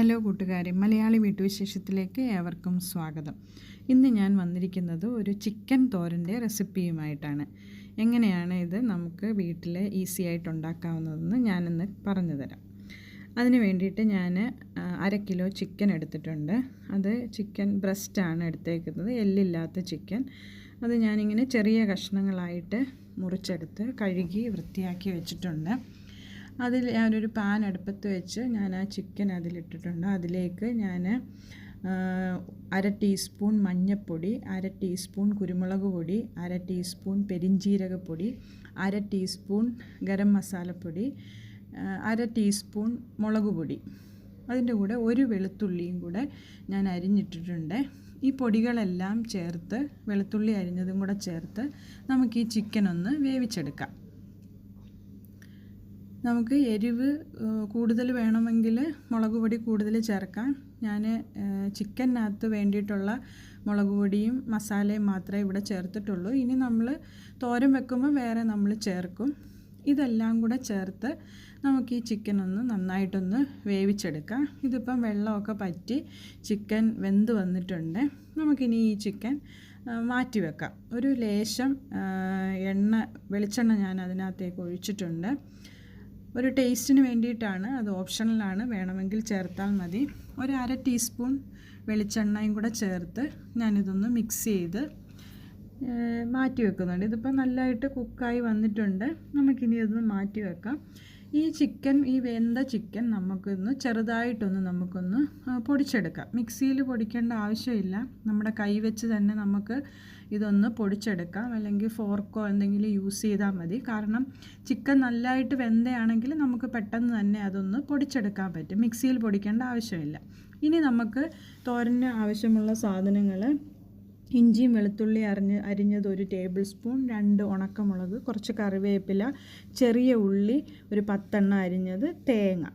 Hello കൂട്ടുകാരെ മലയാളി വീട്ടുവിശേഷത്തിലേക്ക് ഏവർക്കും സ്വാഗതം. ഇന്ന് ഞാൻ വന്നിരിക്കുന്നത് ഒരു ചിക്കൻ തോരന്റെ റെസിപ്പിയുമായിട്ടാണ്. എങ്ങനെയാണ് ഇത് നമുക്ക് വീട്ടിൽ ഈസി ആയിട്ട് ഉണ്ടാക്കാവുന്നതെന്ന് ഞാനിന്ന് പറഞ്ഞു തരാം. അതിന് വേണ്ടിയിട്ട് ഞാൻ അര കിലോ ചിക്കൻ എടുത്തിട്ടുണ്ട്. അത് ചിക്കൻ ബ്രസ്റ്റാണ് എടുത്തേക്കുന്നത് എല്ലില്ലാത്ത ചിക്കൻ. അത് ഞാനിങ്ങനെ ചെറിയ കഷ്ണങ്ങളായിട്ട് മുറിച്ചെടുത്ത് കഴുകി വൃത്തിയാക്കി വെച്ചിട്ടുണ്ട്. അതിൽ ഞാനൊരു പാൻ അടുപ്പത്ത് വെച്ച് ഞാൻ ആ ചിക്കൻ അതിലിട്ടിട്ടുണ്ട്. അതിലേക്ക് ഞാൻ അര ടീസ്പൂൺ മഞ്ഞൾപ്പൊടി അര ടീസ്പൂൺ കുരുമുളക് പൊടി അര ടീസ്പൂൺ പെരിഞ്ജീരകപ്പൊടി അര ടീസ്പൂൺ ഗരം മസാലപ്പൊടി അര ടീസ്പൂൺ മുളക് പൊടി. അതിന്റെ കൂടെ ഒരു വെളുത്തുള്ളിയും കൂടെ ഞാൻ അരിഞ്ഞിട്ടിട്ടുണ്ട്. ഈ പൊടികളെല്ലാം ചേർത്ത് വെളുത്തുള്ളി അരിഞ്ഞതും കൂടെ ചേർത്ത് നമുക്ക് ഈ ചിക്കൻ ഒന്ന് വേവിച്ചെടുക്കാം. നമുക്ക് എരിവ് കൂടുതൽ വേണമെങ്കിൽ മുളക് പൊടി കൂടുതൽ ചേർക്കാം. ഞാൻ ചിക്കനകത്ത് വേണ്ടിയിട്ടുള്ള മുളക് പൊടിയും മസാലയും മാത്രമേ ഇവിടെ ചേർത്തിട്ടുള്ളൂ. ഇനി നമ്മൾ തോരൻ വെക്കുമ്പോൾ വേറെ നമ്മൾ ചേർക്കും. ഇതെല്ലാം കൂടെ ചേർത്ത് നമുക്ക് ഈ ചിക്കൻ ഒന്ന് നന്നായിട്ടൊന്ന് വേവിച്ചെടുക്കാം. ഇതിപ്പം വെള്ളമൊക്കെ പറ്റി ചിക്കൻ വെന്ത് വന്നിട്ടുണ്ട്. നമുക്കിനി ഈ ചിക്കൻ മാറ്റി വെക്കാം. ഒരു ലേശം എണ്ണ വെളിച്ചെണ്ണ ഞാൻ അതിനകത്തേക്ക് ഒഴിച്ചിട്ടുണ്ട്. ഒരു ടേസ്റ്റിന് വേണ്ടിയിട്ടാണ് അത് ഓപ്ഷണലാണ്. വേണമെങ്കിൽ ചേർത്താൽ മതി. ഒരു അര ടീസ്പൂൺ വെളിച്ചെണ്ണയും കൂടെ ചേർത്ത് ഞാനിതൊന്ന് മിക്സ് ചെയ്ത് മാറ്റി വെക്കുന്നുണ്ട്. ഇതിപ്പോൾ നല്ലതായിട്ട് കുക്കായി വന്നിട്ടുണ്ട്. നമുക്കിനി ഇതൊന്ന് മാറ്റി വെക്കാം. ഈ ചിക്കൻ ഈ വെന്ത ചിക്കൻ നമുക്കൊന്ന് ചെറുതായിട്ടൊന്ന് നമുക്കൊന്ന് പൊടിച്ചെടുക്കാം. മിക്സിയിൽ പൊടിക്കേണ്ട ആവശ്യമില്ല. നമ്മുടെ കൈ വെച്ച് തന്നെ നമുക്ക് ഇതൊന്ന് പൊടിച്ചെടുക്കാം. അല്ലെങ്കിൽ ഫോർക്കോ എന്തെങ്കിലും യൂസ് ചെയ്താൽ മതി. കാരണം ചിക്കൻ നല്ലതായിട്ട് വെന്തയാണെങ്കിൽ നമുക്ക് പെട്ടെന്ന് തന്നെ അതൊന്ന് പൊടിച്ചെടുക്കാൻ പറ്റും. മിക്സിയിൽ പൊടിക്കേണ്ട ആവശ്യമില്ല. ഇനി നമുക്ക് തോരന് ആവശ്യമുള്ള സാധനങ്ങൾ ഇഞ്ചിയും വെളുത്തുള്ളി അരിഞ്ഞ് അരിഞ്ഞത് ഒരു ടേബിൾ സ്പൂൺ രണ്ട് ഉണക്കമുളക് കുറച്ച് കറിവേപ്പില ചെറിയ ഉള്ളി ഒരു പത്തെണ്ണ അരിഞ്ഞത് തേങ്ങ.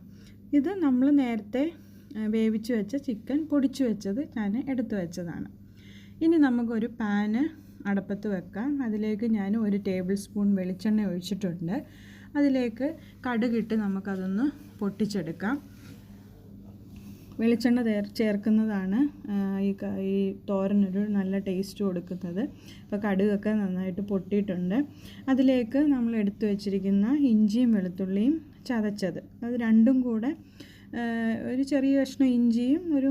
ഇത് നമ്മൾ നേരത്തെ വേവിച്ച് വെച്ച ചിക്കൻ പൊടിച്ചു വെച്ചത് ഞാൻ എടുത്തു വെച്ചതാണ്. ഇനി നമുക്കൊരു പാന് അടപ്പത്ത് വെക്കാം. അതിലേക്ക് ഞാൻ ഒരു ടേബിൾ സ്പൂൺ വെളിച്ചെണ്ണ ഒഴിച്ചിട്ടുണ്ട്. അതിലേക്ക് കടുകിട്ട് നമുക്കതൊന്ന് പൊട്ടിച്ചെടുക്കാം. വെളിച്ചെണ്ണ തേർ ചേർക്കുന്നതാണ് ഈ ഈ തോരനൊരു നല്ല ടേസ്റ്റ് കൊടുക്കുന്നത്. ഇപ്പോൾ കടുകൊക്കെ നന്നായിട്ട് പൊട്ടിയിട്ടുണ്ട്. അതിലേക്ക് നമ്മൾ എടുത്തു വച്ചിരിക്കുന്ന ഇഞ്ചിയും വെളുത്തുള്ളിയും ചതച്ചത്. അത് രണ്ടും കൂടെ ഒരു ചെറിയ കഷ്ണം ഇഞ്ചിയും ഒരു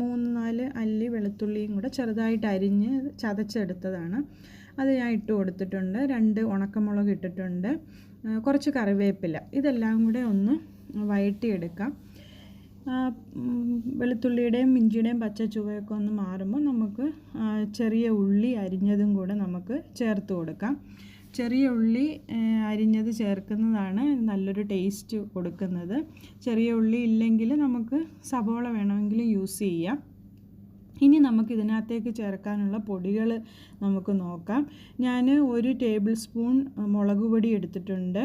മൂന്ന് നാല് അല്ലി വെളുത്തുള്ളിയും കൂടെ ചെറുതായിട്ട് അരിഞ്ഞ് ചതച്ചെടുത്തതാണ്. അത് ഞാൻ ഇട്ട് കൊടുത്തിട്ടുണ്ട്. രണ്ട് ഉണക്കമുളക് ഇട്ടിട്ടുണ്ട്. കുറച്ച് കറിവേപ്പില. ഇതെല്ലാം കൂടെ ഒന്ന് ഉം, വെളുത്തുള്ളിയുടെയും ഇഞ്ചിയുടെയും പച്ച ചുവയൊക്കെ ഒന്ന് മാറുമ്പോൾ നമുക്ക് ചെറിയ ഉള്ളി അരിഞ്ഞതും കൂടെ നമുക്ക് ചേർത്ത് കൊടുക്കാം. ചെറിയ ഉള്ളി അരിഞ്ഞത് ചേർക്കുന്നതാണ് നല്ലൊരു ടേസ്റ്റ് കൊടുക്കുന്നത്. ചെറിയ ഉള്ളി ഇല്ലെങ്കിൽ നമുക്ക് സബോള വേണമെങ്കിൽ യൂസ് ചെയ്യാം. ഇനി നമുക്ക് ഇതിനകത്തേക്ക് ചേർക്കാനുള്ള പൊടികൾ നമുക്ക് നോക്കാം. ഞാൻ ഒരു ടേബിൾ സ്പൂൺ മുളക് പൊടി എടുത്തിട്ടുണ്ട്.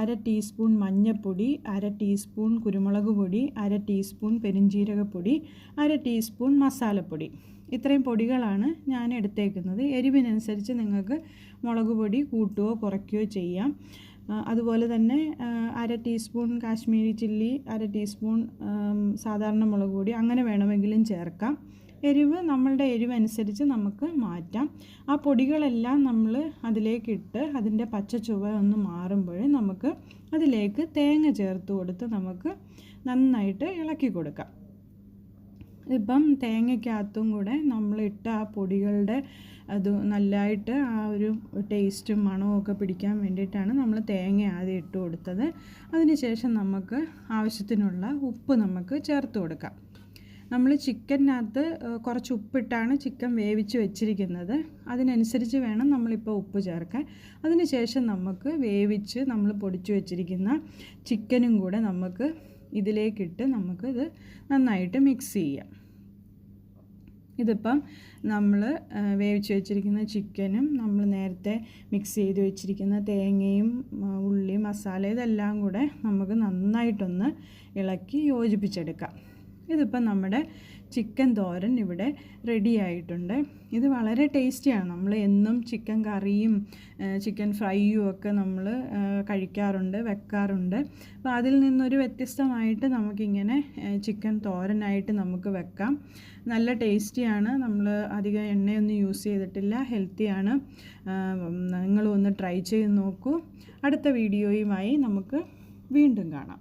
അര ടീസ്പൂൺ മഞ്ഞൾപ്പൊടി അര ടീസ്പൂൺ കുരുമുളക് പൊടി അര ടീസ്പൂൺ പെരിഞ്ജീരകപ്പൊടി അര ടീസ്പൂൺ മസാലപ്പൊടി. ഇത്രയും പൊടികളാണ് ഞാൻ എടുത്തേക്കുന്നത്. എരിവിനനുസരിച്ച് നിങ്ങൾക്ക് മുളക് പൊടി കൂട്ടുകയോ കുറയ്ക്കുകയോ ചെയ്യാം. അതുപോലെ തന്നെ അര ടീസ്പൂൺ കാശ്മീരി ചില്ലി അര ടീസ്പൂൺ സാധാരണ മുളക് പൊടി അങ്ങനെ വേണമെങ്കിലും ചേർക്കാം. എരിവ് നമ്മളുടെ എരിവ് അനുസരിച്ച് നമുക്ക് മാറ്റാം. ആ പൊടികളെല്ലാം നമ്മൾ അതിലേക്കിട്ട് അതിന്റെ പച്ച ചുവ ഒന്ന് മാറുമ്പോൾ നമുക്ക് അതിലേക്ക് തേങ്ങ ചേർത്ത് കൊടുത്ത് നമുക്ക് നന്നായിട്ട് ഇളക്കി കൊടുക്കാം. ഇപ്പം തേങ്ങയ്ക്കകത്തും കൂടെ നമ്മളിട്ട ആ പൊടികളുടെ അത് നല്ലതായിട്ട് ആ ഒരു ടേസ്റ്റും മണവും ഒക്കെ പിടിക്കാൻ വേണ്ടിയിട്ടാണ് നമ്മൾ തേങ്ങ ആദ്യം ഇട്ട് കൊടുത്തത്. അതിനുശേഷം നമുക്ക് ആവശ്യത്തിനുള്ള ഉപ്പ് നമുക്ക് ചേർത്ത് കൊടുക്കാം. നമ്മൾ ചിക്കനകത്ത് കുറച്ച് ഉപ്പിട്ടാണ് ചിക്കൻ വേവിച്ച് വെച്ചിരിക്കുന്നത്. അതിനനുസരിച്ച് വേണം നമ്മളിപ്പോൾ ഉപ്പ് ചേർക്കാൻ. അതിനുശേഷം നമുക്ക് വേവിച്ച് നമ്മൾ പൊടിച്ചു വെച്ചിരിക്കുന്ന ചിക്കനും കൂടെ നമുക്ക് ഇതിലേക്കിട്ട് നമുക്കിത് നന്നായിട്ട് മിക്സ് ചെയ്യാം. ഇതിപ്പം നമ്മൾ വേവിച്ച് വെച്ചിരിക്കുന്ന ചിക്കനും നമ്മൾ നേരത്തെ മിക്സ് ചെയ്ത് വെച്ചിരിക്കുന്ന തേങ്ങയും ഉള്ളി മസാല ഇതെല്ലാം കൂടെ നമുക്ക് നന്നായിട്ടൊന്ന് ഇളക്കി യോജിപ്പിച്ചെടുക്കാം. ഇതിപ്പം നമ്മുടെ ചിക്കൻ തോരൻ ഇവിടെ റെഡി ആയിട്ടുണ്ട്. ഇത് വളരെ ടേസ്റ്റിയാണ് നമ്മൾ എന്നും ചിക്കൻ കറിയും ചിക്കൻ ഫ്രൈയും ഒക്കെ നമ്മൾ കഴിക്കാറുണ്ട് വെക്കാറുണ്ട്. അപ്പോൾ അതിൽ നിന്നൊരു വ്യത്യസ്തമായിട്ട് നമുക്കിങ്ങനെ ചിക്കൻ തോരനായിട്ട് നമുക്ക് വെക്കാം. നല്ല ടേസ്റ്റിയാണ് നമ്മൾ അധികം എണ്ണയൊന്നും യൂസ് ചെയ്തിട്ടില്ല. ഹെൽത്തിയാണ് നിങ്ങളും ഒന്ന് ട്രൈ ചെയ്ത് നോക്കൂ. അടുത്ത വീഡിയോയുമായി നമുക്ക് വീണ്ടും കാണാം.